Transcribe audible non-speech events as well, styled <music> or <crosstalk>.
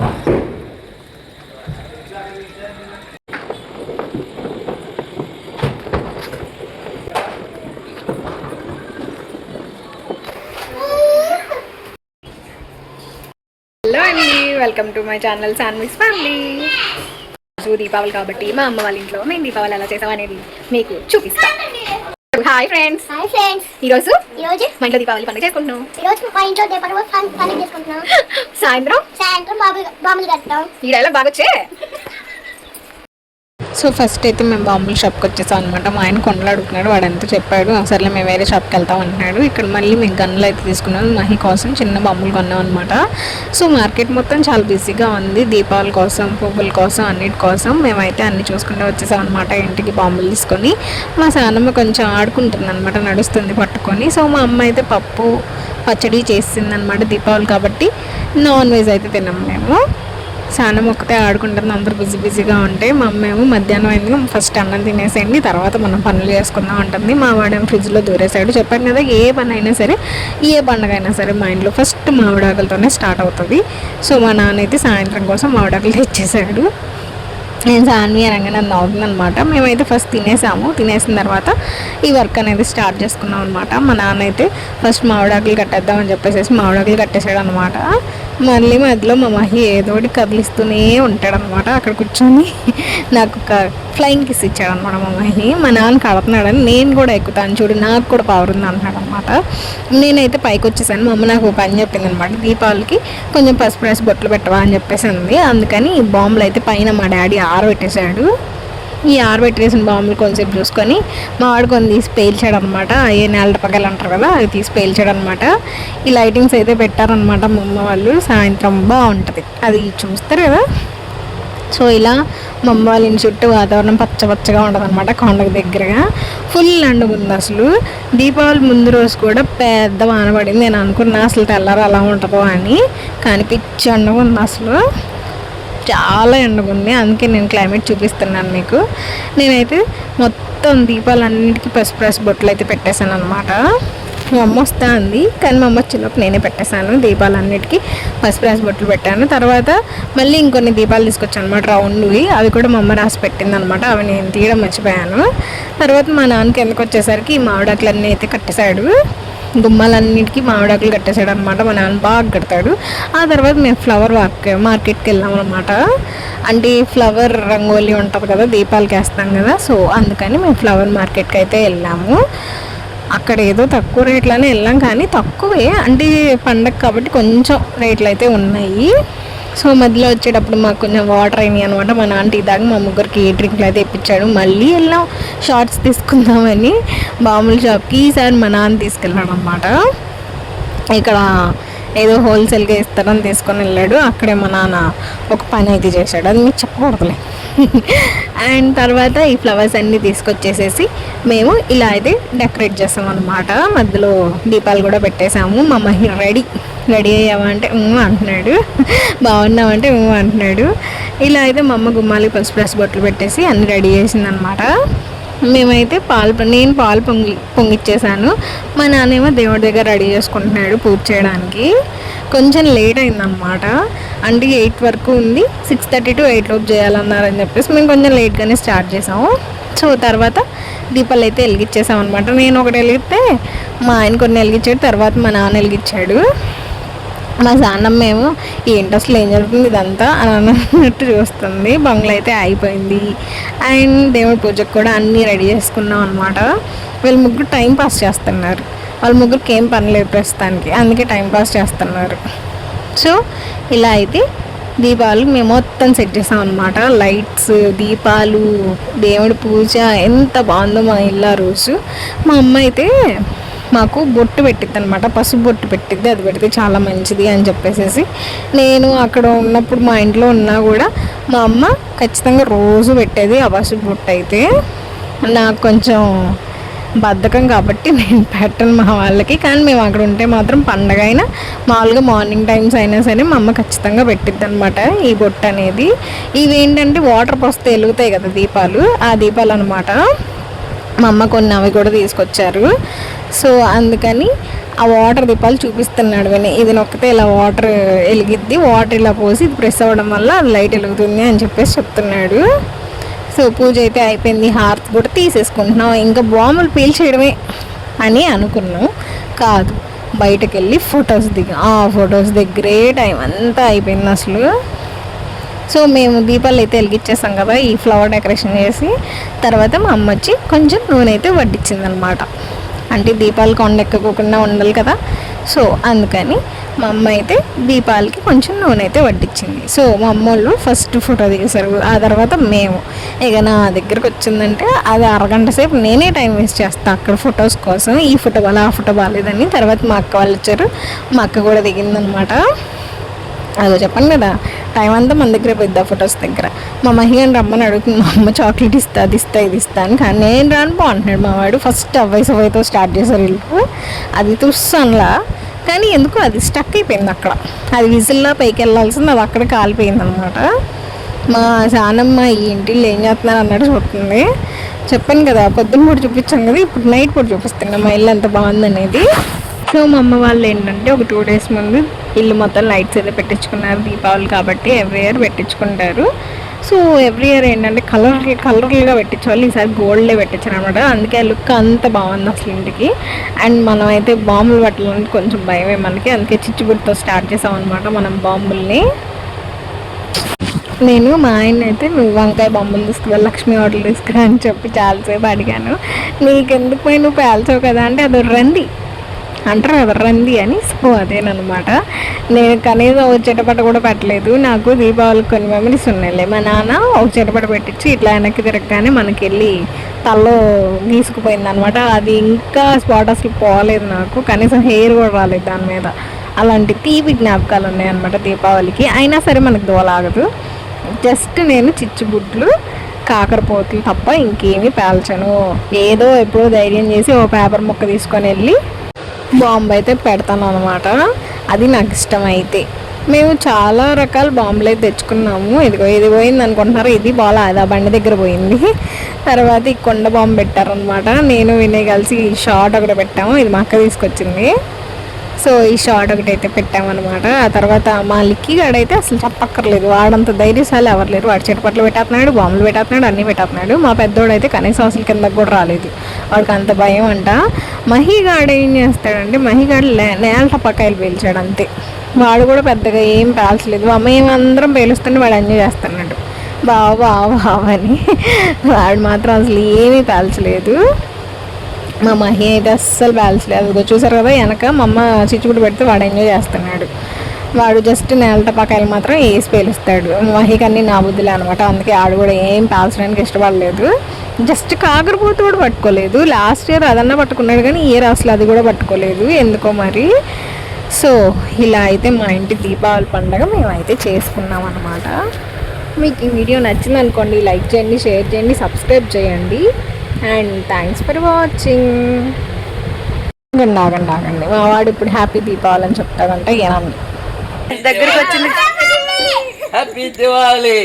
Hello అండి welcome to my channel Sanviks family రోజు దీపావళి కాబట్టి మా అమ్మ వాళ్ళ ఇంట్లో మేము దీపావళి ఎలా చేసాం అనేది మీకు చూపిస్తాం. హాయ్ ఫ్రెండ్స్ హాయ్ ఫ్రెండ్స్ ఈరోజు ఈరోజు? మా ఇంట్లో దీపావళి పండుగ చేసుకుంటున్నాం ఈరోజు మా ఇంట్లో దీపావళి పని చేసుకుంటున్నాం. సాయంత్రం? సాయంత్రం బాబు బాంబులు కడతాం. ఈ డైలాగ్ బాగా వచ్చే? సో ఫస్ట్ అయితే మేము బాంబుల షాప్కి వచ్చేసాం అనమాట మా ఆయన కొండలు అడుగుతున్నాడు వాడు ఎంత చెప్పాడు. సర్లే మేము వేరే షాప్కి వెళ్తాం అంటున్నాడు. ఇక్కడ మళ్ళీ మేము గన్నులు అయితే తీసుకున్నాం మహి కోసం చిన్న బాంబులు కొన్నాం అనమాట సో మార్కెట్ మొత్తం చాలా బిజీగా ఉంది. దీపావళి కోసం పువ్వుల కోసం అన్నిటి కోసం మేమైతే అన్ని చూసుకుంటూ వచ్చేసాం అనమాట ఇంటికి బాంబులు తీసుకొని. మా సానమ్మ కొంచెం ఆడుకుంటుంది అనమాట నడుస్తుంది పట్టుకొని. సో మా అమ్మ అయితే పప్పు పచ్చడి చేసింది అనమాట దీపావళి కాబట్టి నాన్ వెజ్ అయితే తిన్నాం మేము. స్నానం ఒక్కటే ఆడుకుంటుంది అందరు బిజీ బిజీగా ఉంటే. మా అమ్మ మధ్యాహ్నం అయింది ఫస్ట్ అన్నం తినేసేయండి తర్వాత మనం పనులు చేసుకుందాం ఉంటుంది మా వాడేమో ఫ్రిడ్జ్లో దూరేసాడు చెప్పాను కదా ఏ పని అయినా సరే ఏ పండగ అయినా సరే మా ఇంట్లో ఫస్ట్ మామిడాకులతోనే స్టార్ట్ అవుతుంది. సో మా నాన్న అయితే సాయంత్రం కోసం మామిడాకులు తెచ్చేసాడు. నేను సాన్వి అనగానే నన్ను మేమైతే ఫస్ట్ తినేసాము. తినేసిన తర్వాత ఈ వర్క్ అనేది స్టార్ట్ చేసుకున్నాం అనమాట మా నాన్న అయితే ఫస్ట్ మామిడాకులు కట్టేద్దామని చెప్పేసి మామిడాకులు కట్టేసాడు అనమాట మళ్ళీ మధ్యలో మా మహి ఏదో ఒకటి కదిలిస్తూనే ఉంటాడు అనమాట అక్కడ కూర్చొని నాకు ఒక ఫ్లయింగ్ కిస్ ఇచ్చాడు అనమాట మా మహి. మా నాన్న కడుతున్నాడని నేను కూడా ఎక్కుతాను చూడు నాకు కూడా పవర్ ఉంది అంటున్నాడు అనమాట నేనైతే పైకి వచ్చేసాను. మా అమ్మ నాకు ఒక పని చెప్పింది అనమాట దీపావళికి కొంచెం పసుపు వేసి బొట్లు పెట్టవా అని చెప్పేసి ఉంది అందుకని ఈ బాంబులు అయితే పైన మా డాడీ ఆరబెట్టేశాడు. ఈ ఆరబెట్టేసిన బాంబులు కొంచెంసేపు చూసుకొని మా వాడు కొన్ని తీసి పేల్చాడు అనమాట ఏ నెల పగలు అంటారు కదా అవి తీసి పేల్చాడు అనమాట ఈ లైటింగ్స్ అయితే పెట్టారనమాట మా అమ్మ వాళ్ళు. సాయంత్రం బాగుంటుంది. అది చూస్తారు కదా. సో ఇలా మా అమ్మ వాళ్ళ ఇంటి చుట్టూ వాతావరణం పచ్చ పచ్చగా ఉంటుంది అనమాట కొండకు దగ్గరగా. ఫుల్ ఎండగా ఉంది అసలు. దీపావళి ముందు రోజు కూడా పెద్ద వాన పడింది. నేను అనుకున్నా అసలు తెల్లారు అలా ఉంటుందో అని. కానీ పిచ్చి ఉంది అసలు. చాలా ఎండగా ఉంది అందుకే నేను క్లైమేట్ చూపిస్తున్నాను మీకు. నేనైతే మొత్తం దీపాలన్నిటికీ పసుపు పసుపు బొట్లు అయితే పెట్టేశాను అనమాట మా అమ్మ వస్తా అంది కానీ మా అమ్మ వచ్చినప్పుడు నేనే పెట్టేశాను. దీపాలన్నిటికీ పసుపు రాసి బొట్లు పెట్టాను. తర్వాత మళ్ళీ ఇంకొన్ని దీపాలు తీసుకొచ్చాను అనమాట రౌండ్వి. అవి కూడా మా అమ్మ రాసి పెట్టింది అనమాట అవి నేను తీయడం మర్చిపోయాను. తర్వాత మా నాన్నకి ఎందుకు వచ్చేసరికి మామిడాకులన్నీ అయితే కట్టేశాడు. గుమ్మాలన్నిటికీ మామిడాకులు కట్టేశాడు అనమాట మా నాన్న బాగా కడతాడు. ఆ తర్వాత మేము ఫ్లవర్ వాక్ మార్కెట్కి వెళ్ళాం అనమాట అంటే ఫ్లవర్ రంగోలీ ఉంటుంది కదా దీపాలకి వేస్తాం కదా. సో అందుకని మేము ఫ్లవర్ మార్కెట్కి అయితే వెళ్ళాము. అక్కడ ఏదో తక్కువ రేట్లోనే వెళ్ళాం కానీ తక్కువే. అంటే పండగ కాబట్టి కొంచెం రేట్లు అయితే ఉన్నాయి. సో మధ్యలో వచ్చేటప్పుడు మాకు కొంచెం వాటర్ అయినాయి అనమాట మా నాన్న టీ దాకా మా ముగ్గురికి డ్రింక్లు అయితే ఇప్పించాడు. మళ్ళీ వెళ్ళాం షార్ట్స్ తీసుకుందామని బాముల షాప్కి ఈసారి మా నాన్న తీసుకెళ్ళాడు అనమాట ఇక్కడ ఏదో హోల్సేల్గా ఇస్తారని తీసుకొని వెళ్ళాడు. అక్కడే మా నాన్న ఒక పని అయితే చేశాడు. అది మీకు చెప్పకూడదులే. <laughs> అండ్ తర్వాత ఈ ఫ్లవర్స్ అన్నీ తీసుకొచ్చేసేసి మేము ఇలా అయితే డెకరేట్ చేస్తాం అనమాట మధ్యలో దీపాలు కూడా పెట్టేశాము. మా మహిళ రెడీ రెడీ అయ్యావా అంటే అంటున్నాడు. బాగున్నావంటే ఊ అంటున్నాడు. ఇలా అయితే మా అమ్మ గుమ్మాలి పసుపు ప్లస్ బొట్లు పెట్టేసి అన్ని రెడీ చేసిందనమాట మేమైతే పాలు నేను పాలు పొంగి పొంగిచ్చేసాను. మా నాన్నేమో దేవుడి దగ్గర రెడీ చేసుకుంటున్నాడు పూజ చేయడానికి. కొంచెం లేట్ అయిందనమాట అంటే ఎయిట్ వరకు ఉంది. సిక్స్ థర్టీ టు ఎయిట్ లోపు చేయాలన్నారని చెప్పేసి మేము కొంచెం లేట్గానే స్టార్ట్ చేసాము. సో తర్వాత దీపాలు అయితే వెలిగించేసాం అనమాట నేను ఒకటి వెలిగితే మా ఆయన కొన్ని వెలిగించాడు తర్వాత మా నాన్న వెలిగించాడు మా సాన్నమ్మ ఏమో ఏంటి అసలు ఏం జరుగుతుంది ఇదంతా? అని అన్నట్టు చూస్తుంది. బంగ్లా అయితే అయిపోయింది అండ్ దేవుడి పూజకు కూడా అన్నీ రెడీ చేసుకున్నాం అనమాట వీళ్ళ ముగ్గురు టైం పాస్ చేస్తున్నారు. వాళ్ళ ముగ్గురికి ఏం పని లేదు ప్రస్తుతానికి. అందుకే టైం పాస్ చేస్తున్నారు. సో ఇలా అయితే దీపాలు మేము మొత్తం సెట్ చేసాం అనమాట లైట్స్ దీపాలు దేవుడి పూజ ఎంత బాగుందో మా ఇల్లు ఆ రోజు. మా అమ్మ అయితే మాకు బొట్టు పెట్టిద్ది అనమాట పసుపు బొట్టు పెట్టిద్ది అది పెడితే చాలా మంచిది అని చెప్పేసి నేను అక్కడ ఉన్నప్పుడు మా ఇంట్లో ఉన్నా కూడా మా అమ్మ ఖచ్చితంగా రోజు పెట్టేది ఆ పసుపు బొట్టు అయితే. నాకు కొంచెం బద్ధకం కాబట్టి నేను పెట్టను మా వాళ్ళకి. కానీ మేము అక్కడ ఉంటే మాత్రం పండగ అయినా మామూలుగా మార్నింగ్ టైమ్స్ అయినా సరే మా అమ్మ ఖచ్చితంగా పెట్టిద్ది అనమాట ఈ బొట్టు అనేది. ఇవి ఏంటంటే వాటర్ పోస్తే వెలుగుతాయి కదా దీపాలు. ఆ దీపాలు అనమాట మా అమ్మ కొన్ని అవి కూడా తీసుకొచ్చారు. సో అందుకని ఆ వాటర్ దీపాలు చూపిస్తున్నాడు విని. ఇది నొక్కితే ఇలా వాటర్ వెలిగిద్ది వాటర్ ఇలా పోసి ఇది ప్రెస్ అవ్వడం వల్ల అది లైట్ వెలుగుతుంది అని చెప్పేసి చెప్తున్నాడు. సో పూజ అయితే అయిపోయింది హార్త్ కూడా తీసేసుకుంటున్నాం. ఇంకా బాంబులు పీల్చేయడమే అని అనుకున్నాం. కాదు బయటకు వెళ్ళి ఫొటోస్ దిగా ఆ ఫొటోస్ దగ్గరే టైం అంతా అయిపోయింది అసలు. సో మేము దీపాలు అయితే వెలిగించేసాం కదా ఈ ఫ్లవర్ డెకరేషన్ చేసి. తర్వాత మా అమ్మ వచ్చి కొంచెం నూనె అయితే వడ్డించింది అనమాట అంటే దీపాలు కొండెక్కకుండా ఉండాలి కదా. సో అందుకని మా అమ్మ అయితే దీపాలకి కొంచెం నూనె అయితే వడ్డించింది సో మా అమ్మ వాళ్ళు ఫస్ట్ ఫోటో దిగేశారు ఆ తర్వాత మేము. ఇక నా దగ్గరకు వచ్చిందంటే అది అరగంట సేపు నేనే టైం వేస్ట్ చేస్తాను అక్కడ ఫొటోస్ కోసం. ఈ ఫోటో బాగా ఆ ఫోటో బాగాలేదని తర్వాత మా అక్క వాళ్ళు వచ్చారు. మా అక్క కూడా దిగిందనమాట. అదో చెప్పండి కదా. టైం అంతా మన దగ్గర పెద్ద ఫొటోస్ దగ్గర? మా మహిళని రమ్మని అడుగుతుంది మా అమ్మ చాక్లెట్ ఇస్తా అది ఇస్తా ఇది ఇస్తాను అని. కానీ నేను రాను బాగుంటున్నాడు మా వాడు. ఫస్ట్ అవ్వై సవ్వైతో స్టార్ట్ చేశారు వీళ్ళు అది తుస్సన్లా కానీ ఎందుకు అది స్టక్ అయిపోయింది అక్కడ. అది విజిల్లా పైకి వెళ్ళాల్సింది అది అక్కడ కాలిపోయింది అనమాట మా సానమ్మ ఈ ఇంటిలో ఏం చేస్తున్నారు అన్నట్టు చూస్తుంది. చెప్పాను కదా పొద్దున్న పూట చూపించాం కదా ఇప్పుడు నైట్ పూట చూపిస్తాను మా ఇల్లు ఎంత బాగుందనేది. సో మా అమ్మ వాళ్ళు ఏంటంటే ఒక టూ డేస్ ముందు ఇల్లు మొత్తం లైట్స్ అయితే పెట్టించుకున్నారు దీపావళి కాబట్టి ఎవ్రీ ఇయర్ పెట్టించుకుంటారు. సో ఎవ్రీ ఇయర్ ఏంటంటే కలర్ కలర్లుగా పెట్టించేవాళ్ళు ఈసారి గోల్డ్లే పెట్టించారు అనమాట అందుకే ఆ లుక్ అంత బాగుంది అసలు ఇంటికి. అండ్ మనం అయితే బాంబులు పెట్టాలంటే కొంచెం భయమే మనకి. అందుకే చిచ్చుబుడితో స్టార్ట్ చేసాం అనమాట మనం బాంబుల్ని. నేను మా ఆయన అయితే నువ్వు వంకాయ బొమ్మలు తీసుకురా లక్ష్మీ హోటల్ తీసుకురా అని చెప్పి చాలాసేపు అడిగాను. నీకెందుకు పోయి నువ్వు పేల్చావు కదా అంటే అది రండి. అంటారు కదా రంది అని. సో అదేనమాట నేను కనీసం ఒక చిటపట కూడా పెట్టలేదు. నాకు దీపావళి కొన్ని మెమరీస్ ఉన్నాయిలే. మా నాన్న ఒక చిటపట పెట్టించి ఇట్లా వెనక్కి తిరగగానే మనకి వెళ్ళి తల్లో తీసుకుపోయింది అనమాట అది ఇంకా స్పాట్ అసలు పోలేదు నాకు. కనీసం హెయిర్ కూడా రాలేదు దాని మీద. అలాంటి తీపి జ్ఞాపకాలు ఉన్నాయన్నమాట దీపావళికి. అయినా సరే మనకు దోలాగదు. జస్ట్ నేను చిచ్చుబుడ్లు కాకరపోతులు తప్ప ఇంకేమీ పేల్చను. ఏదో ఎప్పుడో ధైర్యం చేసి ఓ పేపర్ ముక్క తీసుకొని వెళ్ళి బాంబు అయితే పెడతాను అనమాట అది నాకు ఇష్టం అయితే మేము చాలా రకాల బాంబులు అయితే తెచ్చుకున్నాము. ఇదిగో ఇది పోయింది అనుకుంటున్నారు. ఇది బాగా అది బండి దగ్గర పోయింది. తర్వాత ఈ కొండ బాంబు పెట్టారనమాట నేను వినయ్ కలిసి ఈ షార్ట్ ఒకటి పెట్టాము. ఇది మా అక్క తీసుకొచ్చింది. సో ఈ షార్ట్ ఒకటి అయితే పెట్టామన్నమాట. ఆ తర్వాత మా లిక్కీ అయితే అసలు చెప్పక్కర్లేదు. వాడంత ధైర్యశాలి ఎవరు లేరు. వాడు చెట్టుపట్లు పెట్టేస్తున్నాడు బాంబులు పెట్టేస్తున్నాడు అన్నీ పెట్టేస్తున్నాడు మా పెద్దోడు అయితే కనీసం అసలు కిందకు కూడా రాలేదు. వాడికి అంత భయం అంట. మహిగాడు ఏం చేస్తాడంటే మహిగాడు లే- నేల టపాకాయలు పేల్చాడు అంతే. వాడు కూడా పెద్దగా ఏం పేల్చలేదు. మా అందరం పేలుస్తుంటే వాడు ఎంజాయ్ చేస్తున్నాడు. బావ బావ బావ అని. వాడు మాత్రం అసలు ఏమీ పేల్చలేదు. మా మహి అయితే అస్సలు పేల్చలేదు అదిగో చూసారు కదా వెనక మా అమ్మ చిచ్చుబుడి పెడితే వాడు ఎంజాయ్ చేస్తున్నాడు. వాడు జస్ట్ నేల టపాకాయలు మాత్రం వేసి పేలుస్తాడు. మహికి అన్ని నా బుద్ధులే అనమాట అందుకే ఆడు కూడా ఏం పేల్చడానికి ఇష్టపడలేదు. జస్ట్ కాకరపోతు కూడా పట్టుకోలేదు. లాస్ట్ ఇయర్ అదన్నా పట్టుకున్నాడు కానీ ఇయర్ అసలు అది కూడా పట్టుకోలేదు. ఎందుకో మరి? సో ఇలా అయితే మా ఇంటి దీపావళి పండగ మేమైతే చేసుకున్నాం అనమాట మీకు ఈ వీడియో నచ్చింది అనుకోండి లైక్ చేయండి షేర్ చేయండి సబ్స్క్రైబ్ చేయండి. అండ్ థ్యాంక్స్ ఫర్ వాచింగ్ ఆగండి ఆగండి. ఆగండి మా వాడు ఇప్పుడు హ్యాపీ దీపావళి అని చెప్తాడంటే. ఏమన్నా దగ్గరికి వచ్చింది హ్యాపీ దివాలి